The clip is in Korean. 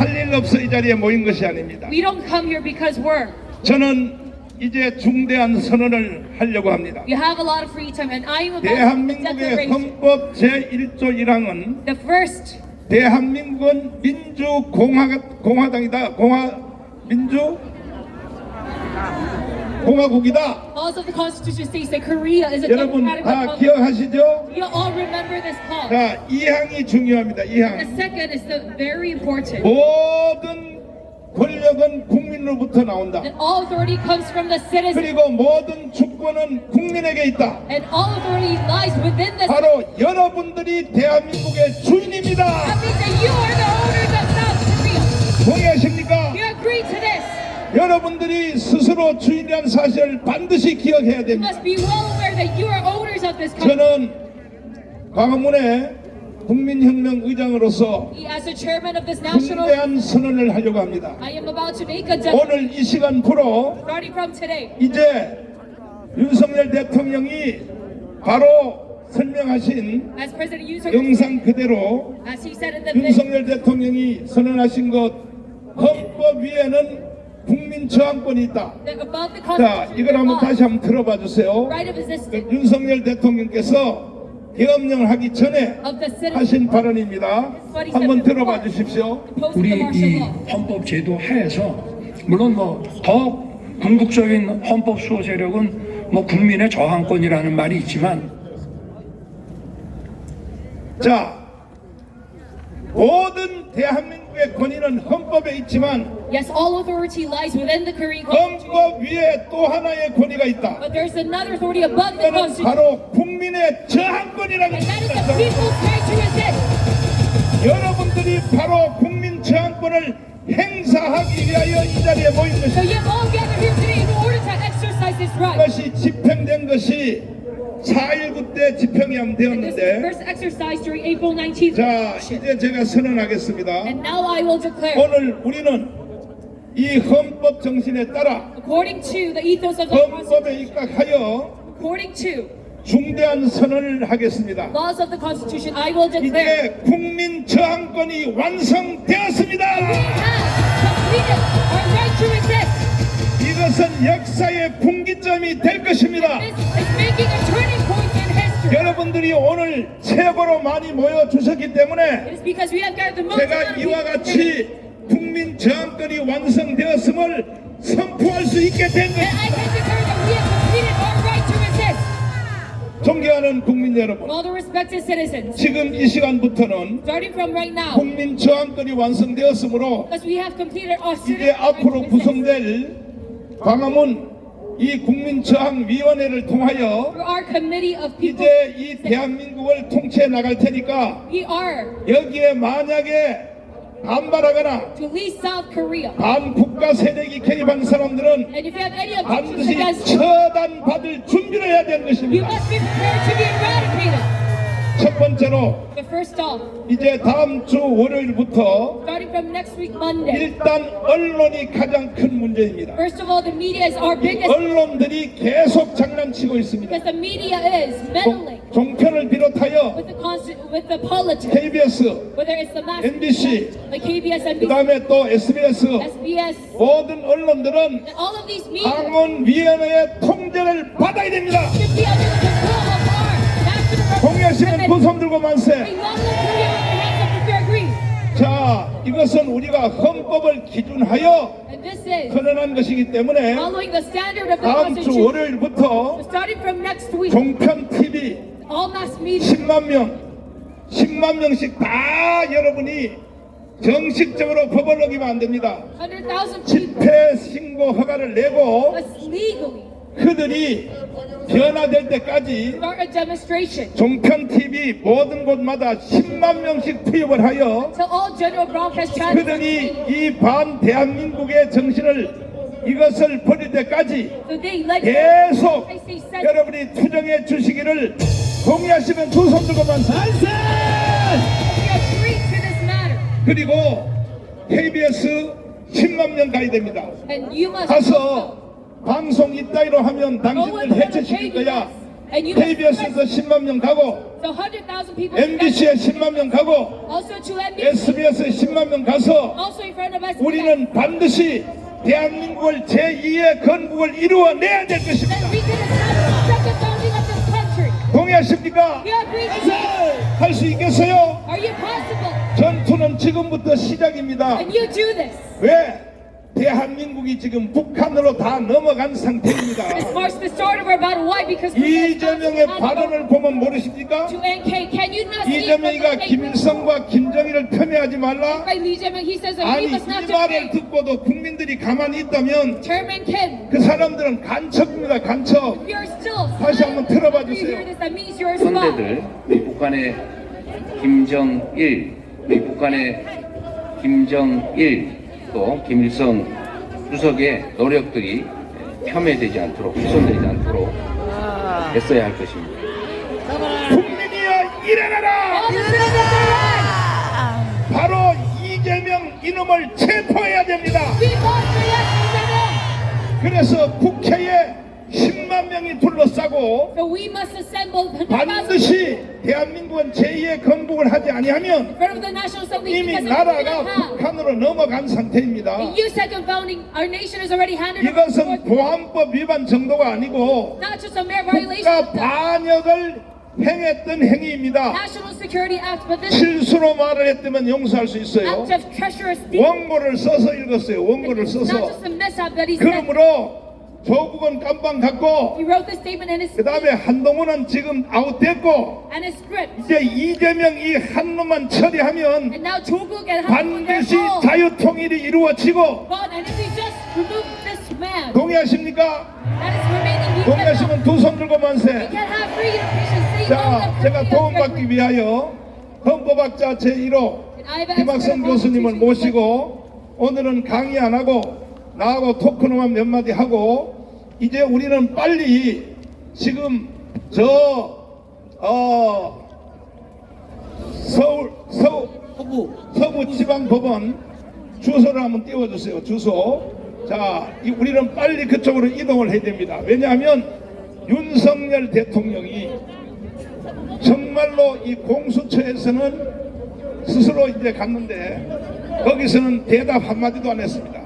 할 일 없어 이 자리에 모인 것이 아닙니다. We don't come here because we're. 저는 이제 중대한 선언을 하려고 합니다. You have a lot of free time, and I am about 대한민국의. 헌법 제1조 1항은 The first, 대한민국은 민주공화 공화당이다. 공화 민주 공화국이다. laws of the Constitution states that Korea is a 여러분 democratic 다 republic. 기억하시죠? You all remember this clause. 자, 이 항이 중요합니다. 이 The 항. second is the very important. 모든 권력은 국민으로부터 나온다. That all authority comes from the citizen, 그리고 모든 주권은 국민에게 있다. and all authority lies within the. 바로 여러분들이 대한민국의 주인입니다. That 여러분들이 스스로 주인이라는 사실을 반드시 기억해야 됩니다. 저는 광화문의 국민혁명 의장으로서 중대한 선언을 하려고 합니다. 오늘 이 시간부로 이제 윤석열 대통령이 바로 설명하신 영상 그대로 윤석열 대통령이 선언하신 것 헌법 위에는 국민 저항권이 있다. 자, 이걸 한번 다시 한번 들어봐 주세요. existence 윤석열 대통령께서 계엄령을 하기 전에. 하신 발언입니다. 한번 들어봐 주십시오. 우리 이. 헌법 제도 하에서 물론 뭐 더 궁극적인 헌법 수호 세력은 뭐 국민의 저항권이라는 말이 있지만 자, 모든 대한민국의 권위는 헌법에 있지만 Yes, all authority lies within the Korean Constitution, 헌법 위에 또 하나의 권위가 있다. but there's another authority above the 그것은 Constitution, 바로 국민의 저항권이라는 and that is the 것입니다. people's right to resist. 여러분들이 바로 국민 저항권을 행사하기 위하여 이 자리에 모인 So 것입니다. you have all gathered here today in order to exercise this right. 이것이 집행된 것이 4.19 때 집행이 And this was 되었는데 first exercised during April 19th. 자 이제 제가 선언하겠습니다. And now I will declare, 오늘 우리는 이 헌법 정신에 따라 according to the ethos of the 헌법에 Constitution, 입각하여 according to 중대한 선언을 하겠습니다. laws of the Constitution, I will declare 이제 국민 저항권이 완성되었습니다. we have completed our right to resist. 이것은 역사의 분기점이 될 것입니다. This is making a turning point in history. 여러분들이 오늘 최고로 많이 모여 주셨기 때문에 It is because we have gathered the most amount 제가 of 이와 people. 같이 국민 저항권이 완성되었음을 선포할 수 있게 된 것입니다. 존경하는 국민 여러분, 지금 이 시간부터는 국민 저항권이 완성되었으므로 이제 앞으로. 구성될 광화문 이 국민 저항 위원회를 통하여 이제 이 대한민국을 통치해 나갈 테니까 여기에 만약에 반발하거나. 반국가 세력이 개입한 사람들은 반드시 처단받을 준비를 해야 되는 것입니다. 첫 번째로 The first off, 이제 다음 주 월요일부터 starting from next week Monday. 일단 언론이 가장 큰 문제입니다. First of all, the media is our 이 biggest 언론들이 계속 장난치고 있습니다. because the media is meddling 종- 종편을 비롯하여 with the constant with the politics, KBS, whether it's the mass MBC, like KBS, 그 NBC, 다음에 또 SBS SBS, 모든 언론들은 and all of these media 방언위원회의 통제를 받아야 됩니다. should be under the national 동의하시면 representative. 두손 들고 만세. 자, 이것은 우리가 헌법을 기준하여 선언한 것이기 때문에 다음 주. 월요일부터 So starting from next week, 종편 TV all mass media 10만 명, 10만 명씩 다 여러분이 정식적으로 법을 어기면 안 됩니다. 100,000 people 집회 신고 허가를 내고 그들이 변화될 때까지 종편 TV 모든 곳마다 10만 명씩 투입을 하여 그들이 이 반 대한민국의 정신을 이것을 버릴 때까지 계속 여러분이 투정해 주시기를 동의하시면 두 손 들고 만세 we agree to this matter 그리고 KBS 10만 명 가야 됩니다 가서 방송 이따위로 하면 당신들 해체시킬 거야 KBS에서 10만 명 가고 so 100,000 people MBC에 10만 명 가고 SBS에 10만 명 가서. 우리는 반드시 대한민국을 제2의 건국을 이루어내야 될 것입니다. 동의하십니까? 할 수 있겠어요? 전투는 지금부터 시작입니다. 왜? 대한민국이 지금 북한으로 다 넘어간 상태입니다. This marks the start of our battle. Why? Because we 이재명의 발언을 보면 모르십니까? to NK. Can you not see from the 이재명이가 김일성과 김정일을 편애하지 말라? by Lee Jae-myung? He says that 아니 we must not 이 말을 듣고도 국민들이 가만히 있다면 Chairman Kim. 그 사람들은 간첩입니다 간첩 We are still. 다시 한번 들어봐 you 주세요. hear this, that means you're a spy. 선대들, 우리 북한의 김정일, 우리 북한의 김정일 또 김일성 주석의 노력들이 폄훼되지 않도록 훼손되지 않도록 애써야 할 것입니다. 국민이여 일어나라! Arise! 바로 이재명 이놈을 체포해야 됩니다. 그래서 국회에 10만 명이 둘러싸고 So we must assemble 100,000 반드시 대한민국은 제2의 건국을 하지 아니하면 in front of the National Assembly 이미 because if we 나라가 have 북한으로 넘어간 상태입니다. the U second founding, our nation is already handed over to 이것은 보안법 위반 정도가 아니고 not just a mere violation 국가 of the 반역을 행했던 행위입니다. National Security Act, but this 실수로 말을 했다면 용서할 수 있어요. act of treacherous deed. 원고를 써서 읽었어요. 원고를 It's not 써서. just a mishap that he said. 그러므로 조국은 깜빵 갔고 그 다음에 한동훈은 지금 아웃됐고. 이제 이재명 이 한 놈만 처리하면 반드시 자유통일이 이루어지고 동의하십니까? 동의하시면 두 손 들고 만세. 자, 제가 도움받기 위하여 헌법학자 제1호 김학성 교수님을 모시고 오늘은 강의 안 하고 나하고 토크노만 몇 마디 하고 이제 우리는 빨리 지금 저 어, 서울 서울 서부 지방법원 주소를 한번 띄워주세요. 주소. 자, 이- 우리는 빨리 그쪽으로 이동을 해야 됩니다. 왜냐하면 윤석열 대통령이 정말로 이 공수처에서는 스스로 이제 갔는데 거기서는 대답 한마디도 안 했습니다.